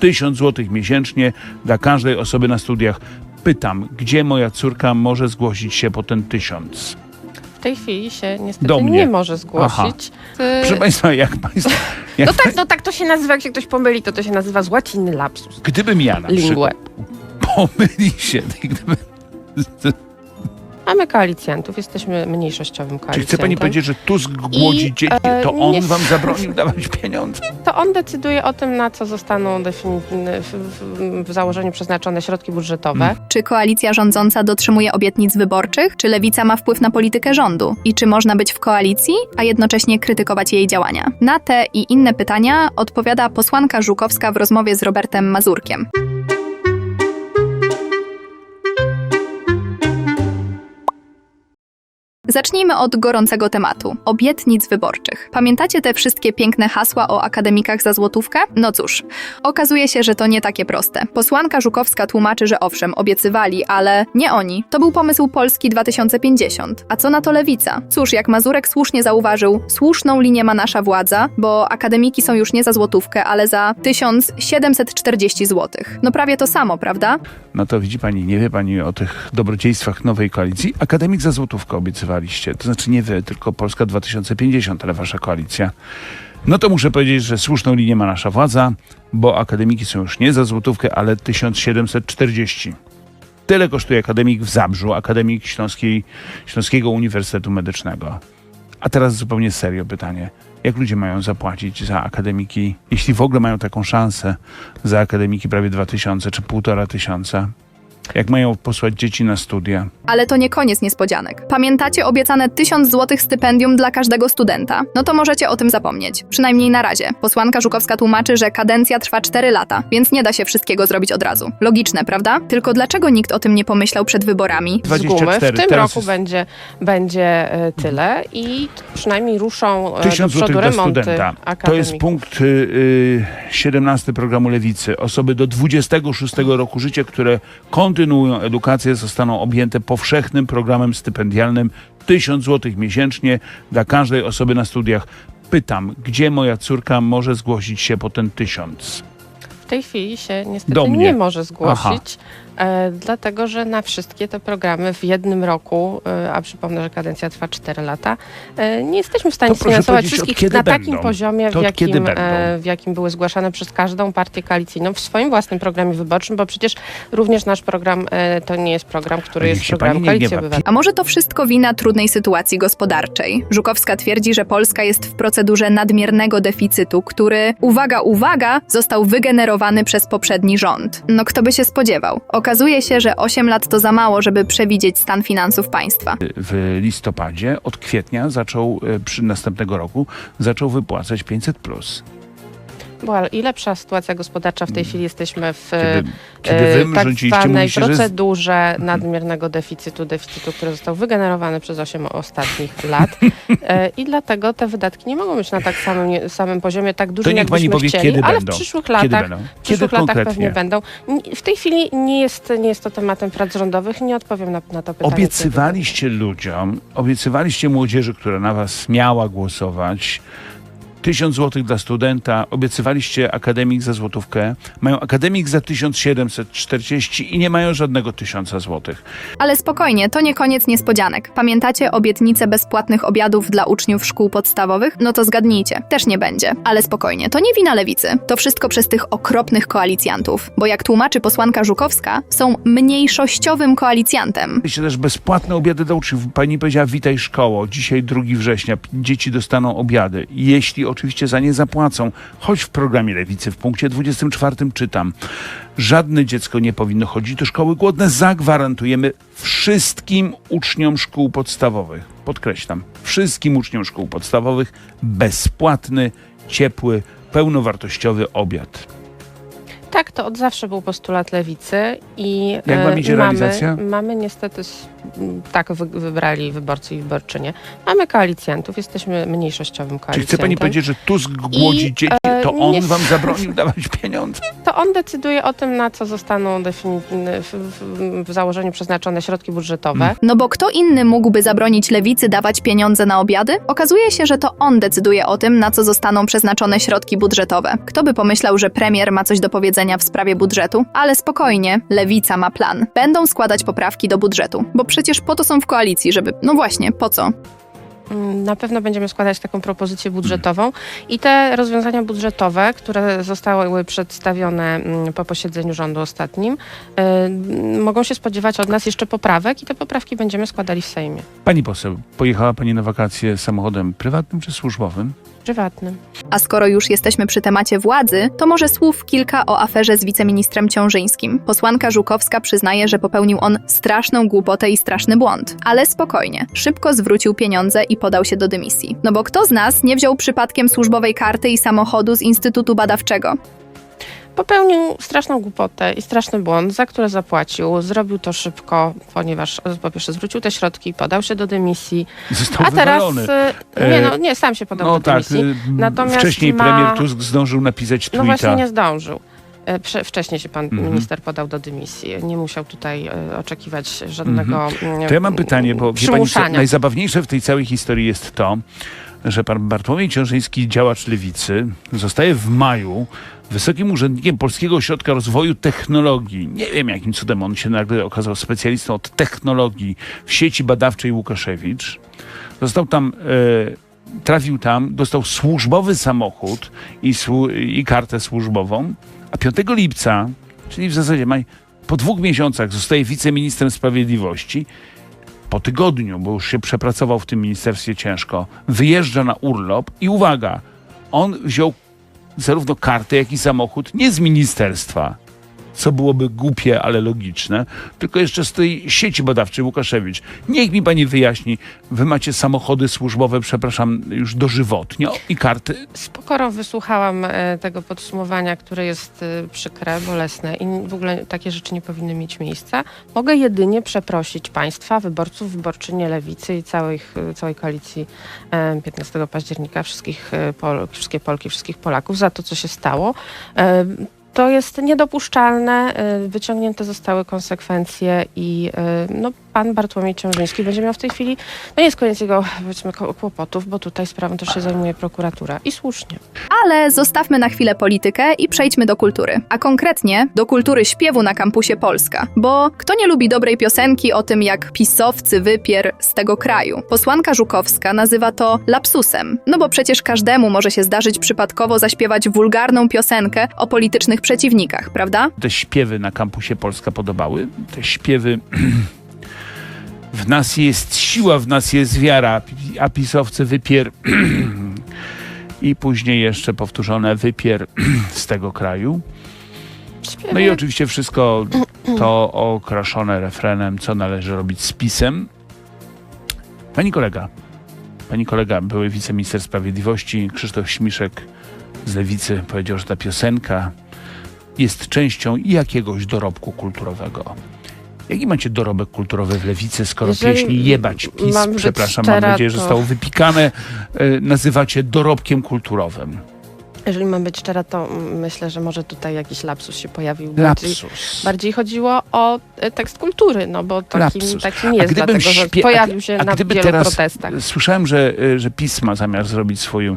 1000 zł miesięcznie dla każdej osoby na studiach. Pytam, gdzie moja córka może zgłosić się po ten tysiąc? W tej chwili się niestety nie może zgłosić. Y, Proszę Państwa, jak Państwo... Jak No tak, no tak to się nazywa, jak się ktoś pomyli, to to się nazywa z łaciny lapsus. Gdybym ja na przykład pomyli się, gdyby... Mamy koalicjantów, jesteśmy mniejszościowym Czy koalicjantem. chce Pani powiedzieć, że Tusk głodzi I, dzieci, e, to on nie- Wam zabronił dawać pieniądze? To on decyduje o tym, na co zostaną w, w, w założeniu przeznaczone środki budżetowe. Mm. Czy koalicja rządząca dotrzymuje obietnic wyborczych? Czy lewica ma wpływ na politykę rządu? I czy można być w koalicji, a jednocześnie krytykować jej działania? Na te i inne pytania odpowiada posłanka Żukowska w rozmowie z Robertem Mazurkiem. Zacznijmy od gorącego tematu obietnic wyborczych. Pamiętacie te wszystkie piękne hasła o akademikach za złotówkę? No cóż, okazuje się, że to nie takie proste. Posłanka Żukowska tłumaczy, że owszem, obiecywali, ale nie oni. To był pomysł Polski 2050. A co na to lewica? Cóż, jak Mazurek słusznie zauważył, słuszną linię ma nasza władza, bo akademiki są już nie za złotówkę, ale za 1740 zł. No prawie to samo, prawda? No to widzi Pani, nie wie Pani o tych dobrodziejstwach nowej koalicji. Akademik za złotówkę To znaczy nie Wy, tylko Polska 2050, ale Wasza koalicja. No to muszę powiedzieć, że słuszną linię ma nasza władza, bo akademiki są już nie za złotówkę, ale 1740. Tyle kosztuje akademik w Zabrzu, akademik Śląskiej, Śląskiego Uniwersytetu Medycznego. A teraz zupełnie serio pytanie. Jak ludzie mają zapłacić za akademiki, jeśli w ogóle mają taką szansę, za akademiki prawie 2000 czy półtora tysiąca? Jak mają posłać dzieci na studia? Ale to nie koniec niespodzianek. Pamiętacie obiecane 1000 zł stypendium dla każdego studenta? No to możecie o tym zapomnieć. Przynajmniej na razie. Posłanka Żukowska tłumaczy, że kadencja trwa 4 lata, więc nie da się wszystkiego zrobić od razu. Logiczne, prawda? Tylko dlaczego nikt o tym nie pomyślał przed wyborami? z gumy. W 24, tym teraz roku jest- będzie, będzie e, tyle i przynajmniej ruszą e, do 1000 przodu remonty studenta. To jest punkt y, y, 17 programu Lewicy. Osoby do 26 roku życia, które kontynuują kontynuują edukację, zostaną objęte powszechnym programem stypendialnym 1000 zł miesięcznie dla każdej osoby na studiach. Pytam, gdzie moja córka może zgłosić się po ten 1000? Tej chwili się niestety nie może zgłosić, e, dlatego że na wszystkie te programy w jednym roku, e, a przypomnę, że kadencja trwa 4 lata, e, nie jesteśmy w stanie To sfinansować wszystkich na będą? takim poziomie, w jakim, e, w jakim były zgłaszane przez każdą partię koalicyjną w swoim własnym programie wyborczym, bo przecież również nasz program e, to nie jest program, który jest programem Koalicji. Obywatelskiej. A może to wszystko wina trudnej sytuacji gospodarczej? Żukowska twierdzi, że Polska jest w procedurze nadmiernego deficytu, który, uwaga, uwaga, został wygenerowany przez poprzedni rząd. No kto by się spodziewał? Okazuje się, że 8 lat to za mało, żeby przewidzieć stan finansów państwa. w listopadzie, od kwietnia zaczął, e, przy następnego roku, zaczął wypłacać 500+. Plus. Była i lepsza sytuacja gospodarcza. W tej chwili jesteśmy w Kiedy, kiedy e, tak zwanej mówiliście, że jest procedurze nadmiernego deficytu, deficytu, który został wygenerowany przez 8 ostatnich lat. E, I dlatego te wydatki nie mogą być na tak samym, samym poziomie, tak dużym, jak byśmy powie, chcieli, kiedy ale będą. w przyszłych Kiedy latach, będą? w Kiedy przyszłych latach konkretnie? pewnie będą. W tej chwili nie jest, nie jest to tematem prac rządowych, nie odpowiem na, na to pytanie. Obiecywaliście ludziom, obiecywaliście młodzieży, która na was miała głosować, tysiąc złotych dla studenta, obiecywaliście akademik za złotówkę, mają akademik za 1740 i nie mają żadnego tysiąca złotych. Ale spokojnie, to nie koniec niespodzianek. Pamiętacie obietnicę bezpłatnych obiadów dla uczniów szkół podstawowych? No to zgadnijcie, też nie będzie. Ale spokojnie, to nie wina lewicy. To wszystko przez tych okropnych koalicjantów. Bo jak tłumaczy posłanka Żukowska, są mniejszościowym koalicjantem. Mieliście też bezpłatne obiady dla uczniów. Pani powiedziała, witaj szkoło, dzisiaj 2 września, dzieci dostaną obiady. Jeśli oczywiście za nie zapłacą, choć w programie Lewicy w punkcie 24 czytam, żadne dziecko nie powinno chodzić do szkoły głodne, zagwarantujemy wszystkim uczniom szkół podstawowych, podkreślam, wszystkim uczniom szkół podstawowych bezpłatny, ciepły, pełnowartościowy obiad. Tak, to od zawsze był postulat lewicy i Jak ma e, idzie mamy, realizacja? mamy niestety, tak wy, wybrali wyborcy i wyborczynie, mamy koalicjantów, jesteśmy mniejszościowym Czy koalicjantem. chce pani powiedzieć, że Tusk głodzi I, dzieci, e, to on nie- wam zabronił dawać pieniądze? To on decyduje o tym, na co zostaną defini- w, w, w założeniu przeznaczone środki budżetowe. Mm. No bo kto inny mógłby zabronić lewicy dawać pieniądze na obiady? Okazuje się, że to on decyduje o tym, na co zostaną przeznaczone środki budżetowe. Kto by pomyślał, że premier ma coś do powiedzenia w sprawie budżetu? Ale spokojnie, lewica ma plan. Będą składać poprawki do budżetu, bo przecież po to są w koalicji, żeby. No właśnie, po co? Mm, Na pewno będziemy składać taką propozycję budżetową i te rozwiązania budżetowe, które zostały przedstawione mm, po posiedzeniu rządu ostatnim, y, mogą się spodziewać od nas jeszcze poprawek i te poprawki będziemy składali w Sejmie. Pani poseł, pojechała pani na wakacje samochodem prywatnym czy służbowym? Prywatnym. A skoro już jesteśmy przy temacie władzy, to może słów kilka o aferze z wiceministrem Ciążyńskim. Posłanka Żukowska przyznaje, że popełnił on straszną głupotę i straszny błąd. Ale spokojnie, szybko zwrócił pieniądze i podał się do dymisji. No bo kto z nas nie wziął przypadkiem służbowej karty i samochodu z Instytutu Badawczego? Popełnił straszną głupotę i straszny błąd, za które zapłacił. Zrobił to szybko, ponieważ po pierwsze zwrócił te środki, podał się do dymisji, Został a teraz... wywalony. y, Nie, no, nie, sam się podał No do tak, dymisji. y, Natomiast wcześniej ma- premier Tusk zdążył napisać No właśnie tweeta. nie zdążył. E, wcześniej się pan Mhm. minister podał do dymisji. Nie musiał tutaj e, oczekiwać żadnego mm, To ja mam pytanie, bo wie pani, co, najzabawniejsze w tej całej historii jest to, że pan Bartłomiej Ciążyński, działacz lewicy, zostaje w maju wysokim urzędnikiem Polskiego Ośrodka Rozwoju Technologii. Nie wiem, jakim cudem on się nagle okazał specjalistą od technologii w sieci badawczej Łukaszewicz. Został tam, e, trafił tam, dostał służbowy samochód i, słu- i kartę służbową, a 5 lipca, czyli w zasadzie maj, po dwóch miesiącach zostaje wiceministrem sprawiedliwości. Po tygodniu, bo już się przepracował w tym ministerstwie ciężko, wyjeżdża na urlop i uwaga, on wziął zarówno kartę, jak i samochód nie z ministerstwa, co byłoby głupie, ale logiczne, tylko jeszcze z tej sieci badawczej Łukaszewicz. Niech mi pani wyjaśni, wy macie samochody służbowe, przepraszam, już dożywotnio i karty. Z pokorą wysłuchałam e, tego podsumowania, które jest e, przykre, bolesne i w ogóle takie rzeczy nie powinny mieć miejsca. Mogę jedynie przeprosić państwa, wyborców, wyborczynie Lewicy i e, całej koalicji e, 15 października, wszystkich e, Pol, wszystkie Polki, wszystkich Polaków za to, co się stało. To jest niedopuszczalne, e, wyciągnięte zostały konsekwencje i e, no, pan Bartłomiej Ciążyński będzie miał w tej chwili, no nie jest koniec jego powiedzmy kłopotów, bo tutaj sprawą też się zajmuje prokuratura i słusznie. Ale zostawmy na chwilę politykę i przejdźmy do kultury. A konkretnie do kultury śpiewu na kampusie Polska. Bo kto nie lubi dobrej piosenki o tym, jak pisowcy wypier z tego kraju? Posłanka Żukowska nazywa to lapsusem. No bo przecież każdemu może się zdarzyć przypadkowo zaśpiewać wulgarną piosenkę o politycznych przeciwnikach, prawda? Te śpiewy na kampusie Polska podobały? Te śpiewy... W nas jest siła, w nas jest wiara, a pisowcy wypier... I później jeszcze powtórzone wypier z tego kraju. No i oczywiście wszystko to okraszone refrenem, co należy robić z pisem. Pani kolega, pani kolega, były wiceminister sprawiedliwości Krzysztof Śmiszek z Lewicy powiedział, że ta piosenka jest częścią jakiegoś dorobku kulturowego. Jaki macie dorobek kulturowy w Lewicy, skoro Jeżeli pieśni jebać PiS, mam przepraszam, szczera, mam nadzieję, że zostało wypikane, nazywacie dorobkiem kulturowym? Jeżeli mam być szczera, to myślę, że może tutaj jakiś lapsus się pojawił. Bardziej, Lapsus. bardziej chodziło o e, tekst kultury, no bo takim, Lapsus. takim A jest, dlatego że a pojawił się a na gdyby wielu teraz- protestach. Słyszałem, że, y, że PiS ma zamiar zrobić swój y,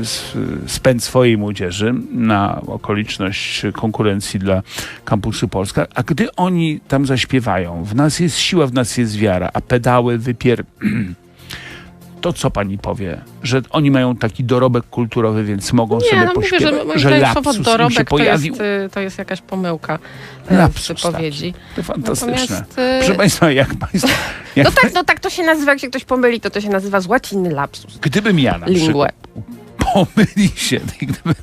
s- spęd swojej młodzieży na okoliczność konkurencji dla kampusu Polska, a gdy oni tam zaśpiewają, w nas jest siła, w nas jest wiara, a pedały wypier... To co pani powie? Że oni mają taki dorobek kulturowy, więc mogą sobie Nie, no mówię, pośpiewać, że słowo lapsus im się dorobek to jest, pojawił. y, to jest jakaś pomyłka w Lapsus wypowiedzi. To fantastyczne. Natomiast, y, Proszę państwa, jak państwo... Jak no tak, no tak to się nazywa, jak się ktoś pomyli, to to się nazywa z łaciny lapsus. Gdybym ja na przykład pomyli się, gdyby...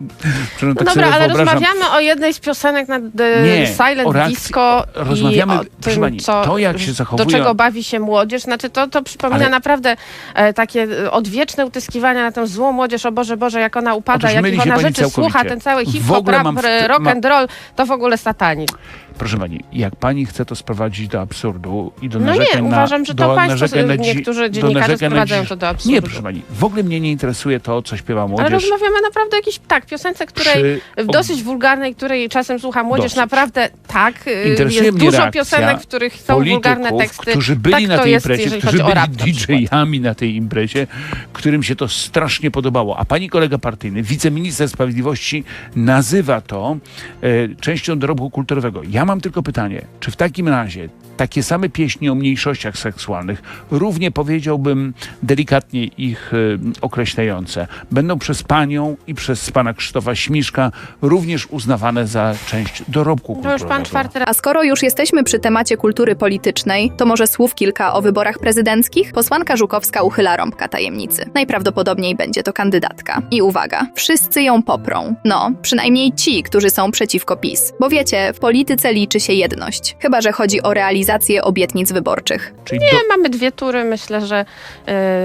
No tak dobra, ale wyobrażam. rozmawiamy o jednej z piosenek na The Nie, Silent reakcji- Disco rozmawiamy- i o tym, pani, co, to jak się do zachowują- czego bawi się młodzież. Znaczy to, to przypomina Ale- naprawdę e, takie e, odwieczne utyskiwania na tę złą młodzież. O Boże, Boże, jak ona upada, jakich się ona rzeczy całkowicie. słucha, ten cały hip-hop, rap, rock and roll, to w ogóle satanizm. Proszę pani, jak pani chce to sprowadzić do absurdu i do No narzekań nie, na... uważam, że do to państwo, na dzi- niektórzy dziennikarze sprowadzają dzi- to do absurdu. Nie, proszę pani, w ogóle mnie nie interesuje to, co śpiewa Ale młodzież. rozmawiamy naprawdę o jakiejś, tak, piosence, której Przy- w dosyć wulgarnej, której czasem słucha młodzież, Dosyć. naprawdę tak. y, Interesuje jest mnie dużo piosenek, w których są wulgarne teksty. którzy byli tak na tej jest, imprezie, którzy byli rap. DJ-ami na tej imprezie, którym się to strasznie podobało. A pani kolega partyjny, wiceminister sprawiedliwości, nazywa to e, częścią dorobku kulturowego. Ja mam tylko pytanie, czy w takim razie takie same pieśni o mniejszościach seksualnych, równie powiedziałbym delikatnie ich e, określające, będą przez panią i przez pana Krzysztofa Śmiszka również uznawane za część dorobku To kulturowego. już pan czwarty raz A skoro już jesteśmy przy temacie kultury politycznej, to może słów kilka o wyborach prezydenckich? Posłanka Żukowska uchyla rąbka tajemnicy. Najprawdopodobniej będzie to kandydatka. I uwaga, wszyscy ją poprą. No, przynajmniej ci, którzy są przeciwko PiS. Bo wiecie, w polityce liczy się jedność. Chyba, że chodzi o realizację obietnic wyborczych. Czyli do, Nie, mamy dwie tury. Myślę, że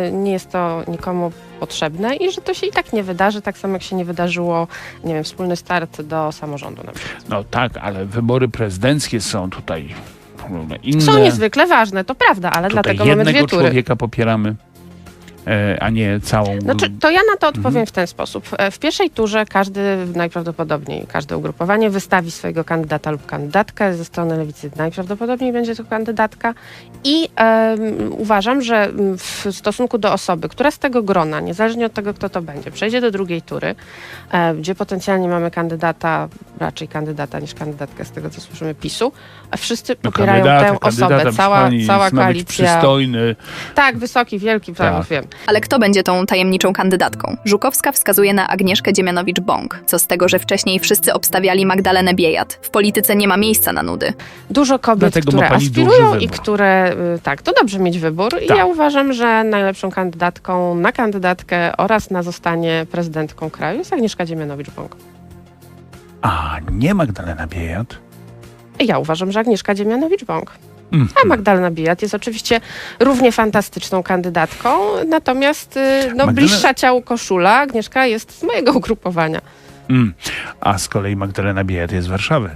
y, nie jest to nikomu potrzebne i że to się i tak nie wydarzy, tak samo jak się nie wydarzyło, nie wiem, wspólny start do samorządu na przykład. No tak, ale wybory prezydenckie są tutaj inne. Są niezwykle ważne, to prawda, ale Tutaj dlatego mamy jednego dwie tury. człowieka popieramy, a nie całą... Znaczy, to ja na to odpowiem Mhm. w ten sposób. E, W pierwszej turze każdy, najprawdopodobniej każde ugrupowanie wystawi swojego kandydata lub kandydatkę. Ze strony lewicy najprawdopodobniej będzie to kandydatka. I em, uważam, że w stosunku do osoby, która z tego grona, niezależnie od tego, kto to będzie, przejdzie do drugiej tury, e, gdzie potencjalnie mamy kandydata, raczej kandydata niż kandydatkę z tego, co słyszymy, PiSu, a wszyscy No, popierają tę osobę. Cała, cała koalicja. przystojny. Tak, wysoki, wielki, Tak. wiem. Ale kto będzie tą tajemniczą kandydatką? Żukowska wskazuje na Agnieszkę Dziemianowicz-Bąk. Co z tego, że wcześniej wszyscy obstawiali Magdalenę Biejat? W polityce nie ma miejsca na nudy. dużo kobiet, Dlatego które aspirują i które, y, tak, to dobrze mieć wybór. I Tak. ja uważam, że najlepszą kandydatką na kandydatkę oraz na zostanie prezydentką kraju jest Agnieszka Dziemianowicz-Bąk. A nie Magdalena Biejat. Ja uważam, że Agnieszka Dziemianowicz-Bąk. A Magdalena Bijat jest oczywiście równie fantastyczną kandydatką, natomiast y, no, Magdalena- bliższa ciału koszula Agnieszka jest z mojego ugrupowania. Mm. A z kolei Magdalena Biejat jest z Warszawy.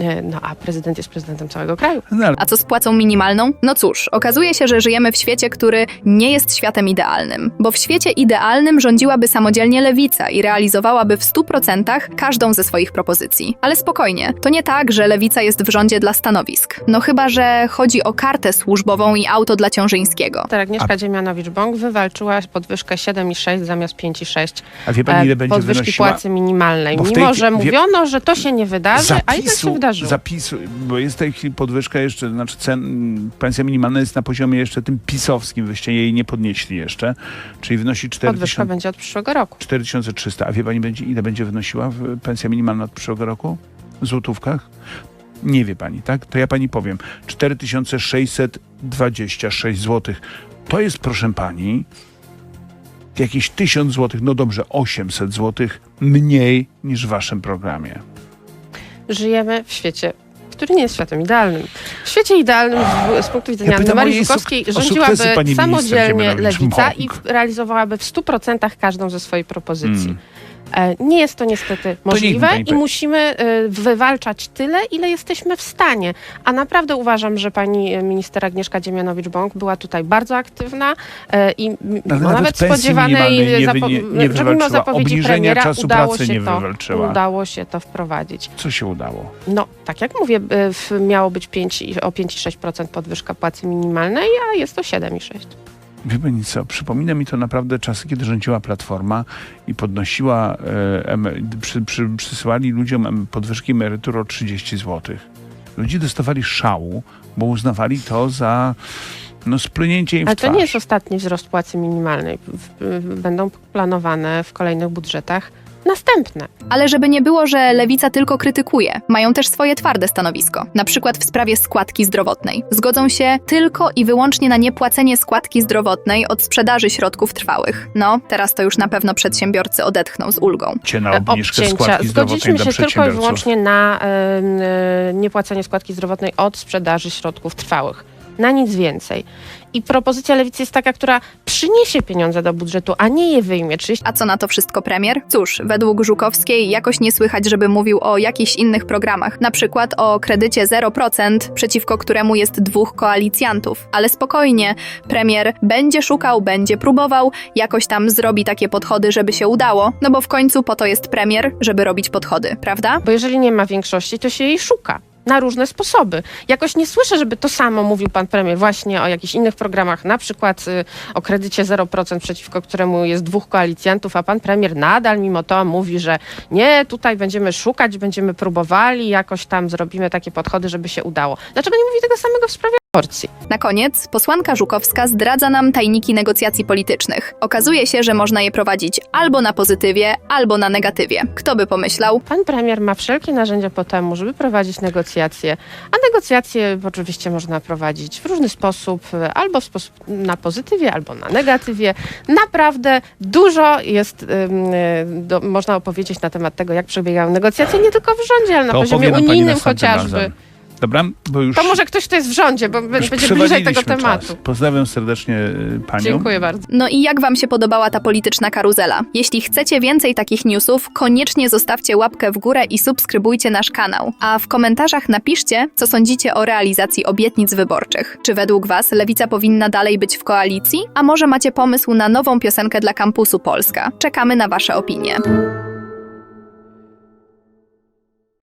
Y, No a prezydent jest prezydentem całego kraju. No, A co z płacą minimalną? No cóż, okazuje się, że żyjemy w świecie, który nie jest światem idealnym. Bo w świecie idealnym rządziłaby samodzielnie lewica i realizowałaby w 100% każdą ze swoich propozycji. Ale spokojnie, to nie tak, że lewica jest w rządzie dla stanowisk. No chyba, że chodzi o kartę służbową i auto dla Ciążyńskiego. Tak, Agnieszka Dziemianowicz-Bąk wywalczyła podwyżkę 7,6 zamiast 5,6 a wie pani, ile e, będzie podwyżki wynosiła... płacy minimalnej. Bo w tej Mimo, że wie- mówiono, że to się nie wydarzy, a jednak się wydarzyło. zapisu, bo jest w tej chwili podwyżka jeszcze, znaczy cen, pensja minimalna jest na poziomie jeszcze tym pisowskim, wyście jej nie podnieśli jeszcze, czyli wynosi Podwyżka 4000, będzie od przyszłego roku. 4300. A wie pani, będzie, ile będzie wynosiła pensja minimalna od przyszłego roku? W złotówkach? Nie wie pani, tak? To ja pani powiem. 4626 zł. To jest, proszę pani, jakieś 1000 zł, no dobrze, 800 zł mniej niż w waszym programie. Żyjemy w świecie, który nie jest światem idealnym. W świecie idealnym z, z punktu widzenia Ja Marii Żukowskiej rządziłaby samodzielnie lewica i realizowałaby w 100% każdą ze swojej propozycji. Mm. E, Nie jest to niestety możliwe pani i musimy e, wywalczać tyle, ile jesteśmy w stanie. A naprawdę uważam, że pani e, minister Agnieszka Dziemianowicz-Bąk była tutaj bardzo aktywna i Ale nawet nawet spodziewanej, nie zapo- nie- nie że mimo zapowiedzi premiera czasu udało pracy się, nie to, wywalczyła. udało się to wprowadzić. Co się udało? No, tak jak mówię, miało być 5, i- o 5,6% podwyżka płacy minimalnej, a jest to 7,6%. Wie pani co, przypomina mi to naprawdę czasy, kiedy rządziła Platforma i podnosiła, e, przy, przy, przysyłali ludziom podwyżki emerytur o 30 zł. Ludzie dostawali szału, bo uznawali to za no, splunięcie im Ale to nie jest ostatni wzrost płacy minimalnej. Będą planowane w kolejnych budżetach następne. Ale żeby nie było, że lewica tylko krytykuje, mają też swoje twarde stanowisko. Na przykład w sprawie składki zdrowotnej. Zgodzą się tylko i wyłącznie na niepłacenie składki zdrowotnej od sprzedaży środków trwałych. No, teraz to już na pewno przedsiębiorcy odetchną z ulgą. Cię na obniżkę obcięcia. składki zdrowotnej Zgodziliśmy dla się tylko i przedsiębiorców. wyłącznie na e, e, niepłacenie składki zdrowotnej od sprzedaży środków trwałych. Na nic więcej. I propozycja lewicy jest taka, która przyniesie pieniądze do budżetu, a nie je wyjmie. Czyli A co na to wszystko premier? Cóż, według Żukowskiej jakoś nie słychać, żeby mówił o jakichś innych programach, na przykład o kredycie 0%, przeciwko któremu jest dwóch koalicjantów. Ale spokojnie, premier będzie szukał, będzie próbował, jakoś tam zrobi takie podchody, żeby się udało, no bo w końcu po to jest premier, żeby robić podchody, prawda? Bo jeżeli nie ma większości, to się jej szuka. Na różne sposoby. Jakoś nie słyszę, żeby to samo mówił pan premier właśnie o jakichś innych programach, na przykład y, o kredycie 0%, przeciwko któremu jest dwóch koalicjantów, a pan premier nadal mimo to mówi, że nie, tutaj będziemy szukać, będziemy próbowali, jakoś tam zrobimy takie podchody, żeby się udało. Dlaczego nie mówi tego samego w sprawie Na koniec, posłanka Żukowska zdradza nam tajniki negocjacji politycznych. Okazuje się, że można je prowadzić albo na pozytywie, albo na negatywie. Kto by pomyślał? Pan premier ma wszelkie narzędzia po temu, żeby prowadzić negocjacje, a negocjacje oczywiście można prowadzić w różny sposób, albo w sposób na pozytywie, albo na negatywie. Naprawdę dużo jest, ym, y, do, można opowiedzieć na temat tego, jak przebiegają negocjacje, nie tylko w rządzie, ale na To poziomie unijnym chociażby. razem. Dobra, bo już, To może ktoś, kto jest w rządzie, bo będzie bliżej tego tematu. Czas. Pozdrawiam serdecznie y, panią. Dziękuję bardzo. No i jak Wam się podobała ta polityczna karuzela? Jeśli chcecie więcej takich newsów, koniecznie zostawcie łapkę w górę i subskrybujcie nasz kanał. A w komentarzach napiszcie, co sądzicie o realizacji obietnic wyborczych. Czy według Was lewica powinna dalej być w koalicji? A może macie pomysł na nową piosenkę dla kampusu Polska? Czekamy na Wasze opinie.